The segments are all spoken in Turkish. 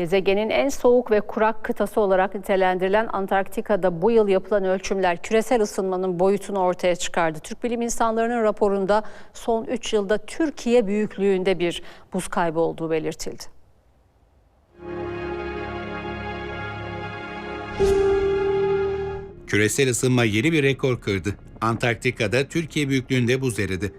Gezegenin en soğuk ve kurak kıtası olarak nitelendirilen Antarktika'da bu yıl yapılan ölçümler küresel ısınmanın boyutunu ortaya çıkardı. Türk bilim insanlarının raporunda son 3 yılda Türkiye büyüklüğünde bir buz kaybı olduğu belirtildi. Küresel ısınma yeni bir rekor kırdı. Antarktika'da Türkiye büyüklüğünde buz eridi.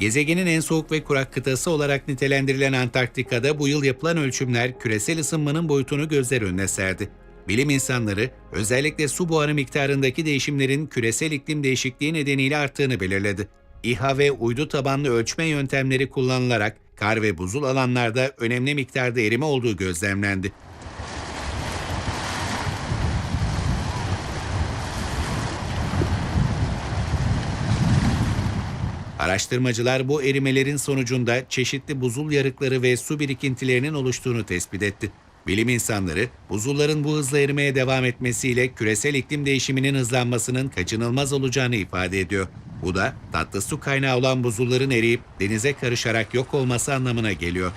Gezegenin en soğuk ve kurak kıtası olarak nitelendirilen Antarktika'da bu yıl yapılan ölçümler küresel ısınmanın boyutunu gözler önüne serdi. Bilim insanları özellikle su buharı miktarındaki değişimlerin küresel iklim değişikliği nedeniyle arttığını belirledi. İHA ve uydu tabanlı ölçme yöntemleri kullanılarak kar ve buzul alanlarda önemli miktarda erime olduğu gözlemlendi. Araştırmacılar bu erimelerin sonucunda çeşitli buzul yarıkları ve su birikintilerinin oluştuğunu tespit etti. Bilim insanları, buzulların bu hızla erimeye devam etmesiyle küresel iklim değişiminin hızlanmasının kaçınılmaz olacağını ifade ediyor. Bu da tatlı su kaynağı olan buzulların eriyip denize karışarak yok olması anlamına geliyor.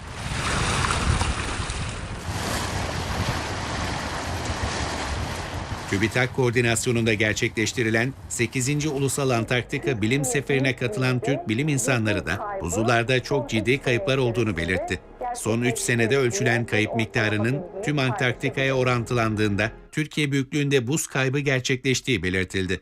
TÜBİTAK koordinasyonunda gerçekleştirilen 8. Ulusal Antarktika Bilim Seferi'ne katılan Türk bilim insanları da buzullarda çok ciddi kayıplar olduğunu belirtti. Son 3 senede ölçülen kayıp miktarının tüm Antarktika'ya orantılandığında Türkiye büyüklüğünde buz kaybı gerçekleştiği belirtildi.